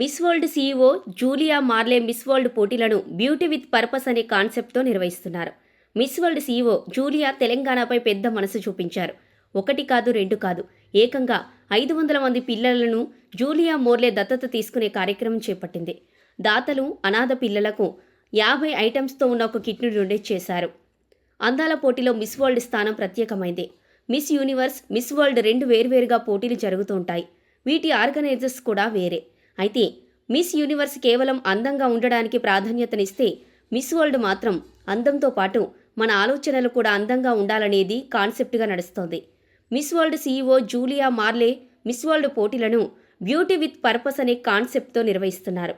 Miss World CEO Julia Morley Miss World పోటీలను beauty with purpose అనే కాన్సెప్ట్తో నిర్వహిస్తున్నారు. మిస్ వరల్డ్ సీఈఓ జూలియా తెలంగాణపై పెద్ద మనసు చూపించారు. ఒకటి కాదు రెండు కాదు. ఏకంగా ఐదు వందల మంది పిల్లలను జూలియా మోర్లే దత్తత తీసుకునే కార్యక్రమం చేపట్టింది. దాతలు అనాథ పిల్లలకు యాభై ఐటమ్స్తో ఉన్న ఒక కిట్ను డొనేట్ చేశారు. అందాల పోటీలో మిస్ వరల్డ్ స్థానం ప్రత్యేకమైంది. మిస్ యూనివర్స్ మిస్ వరల్డ్ రెండు వేర్వేరుగా పోటీలు జరుగుతుంటాయి వీటి ఆర్గనైజర్స్ కూడా వేరే. అయితే మిస్ యూనివర్స్ కేవలం అందంగా ఉండడానికి ప్రాధాన్యతనిస్తే మిస్ వరల్డ్ మాత్రం అందంతో పాటు మన ఆలోచనలు కూడా అందంగా ఉండాలనేది కాన్సెప్ట్గా నడుస్తోంది. Miss World CEO Julia Morley Miss World పోటీలను బ్యూటీ విత్ పర్పస్ అనే కాన్సెప్ట్తో నిర్వహిస్తున్నారు.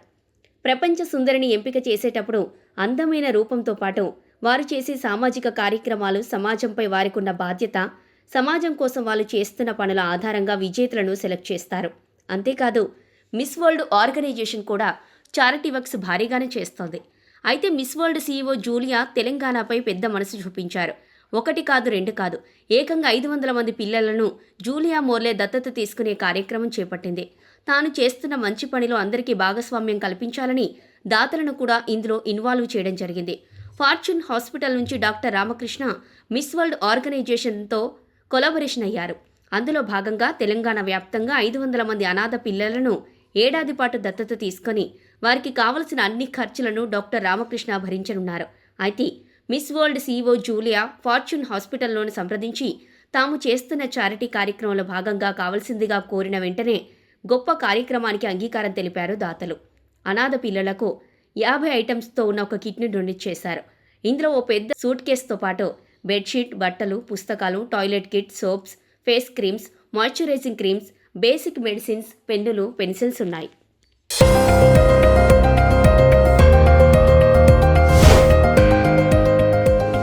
ప్రపంచ సుందరిని ఎంపిక చేసేటప్పుడు అందమైన రూపంతో పాటు వారు చేసే సామాజిక కార్యక్రమాలు సమాజంపై వారికున్న బాధ్యత సమాజం కోసం వాళ్ళు చేస్తున్న పనుల ఆధారంగా విజేతలను సెలెక్ట్ చేస్తారు. అంతేకాదు మిస్ వరల్డ్ ఆర్గనైజేషన్ కూడా చారిటీ వర్క్స్ భారీగానే చేస్తోంది. అయితే మిస్ వరల్డ్ సీఈఓ జూలియా తెలంగాణపై పెద్ద మనసు చూపించారు. ఒకటి కాదు రెండు కాదు. ఏకంగా ఐదు వందల మంది పిల్లలను జూలియా మోర్లే దత్తత తీసుకునే కార్యక్రమం చేపట్టింది. తాను చేస్తున్న మంచి పనిలో అందరికీ భాగస్వామ్యం కల్పించాలని దాతలను కూడా ఇందులో ఇన్వాల్వ్ చేయడం జరిగింది. ఫార్చ్యూన్ హాస్పిటల్ నుంచి డాక్టర్ రామకృష్ణ మిస్ వరల్డ్ ఆర్గనైజేషన్తో కొలాబరేషన్ అయ్యారు. అందులో భాగంగా తెలంగాణ వ్యాప్తంగా ఐదు వందల మంది అనాథ పిల్లలను ఏడాది పాటు దత్తత తీసుకొని వారికి కావలసిన అన్ని ఖర్చులను డాక్టర్ రామకృష్ణ భరించనున్నారు. అయితే Miss World CEO Julia Fortune హాస్పిటల్లోని సంప్రదించి తాము చేస్తున్న చారిటీ కార్యక్రమంలో భాగంగా కావలసిందిగా కోరిన వెంటనే గొప్ప కార్యక్రమానికి అంగీకారం తెలిపారు దాతలు. అనాథ పిల్లలకు యాభై ఐటమ్స్తో ఉన్న ఒక కిట్ని డొనేట్ చేశారు. ఇందులో ఓ పెద్ద సూట్ కేసుతో పాటు బెడ్షీట్ బట్టలు పుస్తకాలు toilet kit soaps face creams moisturising creams basic medicines పెన్నులు పెన్సిల్స్ ఉన్నాయి.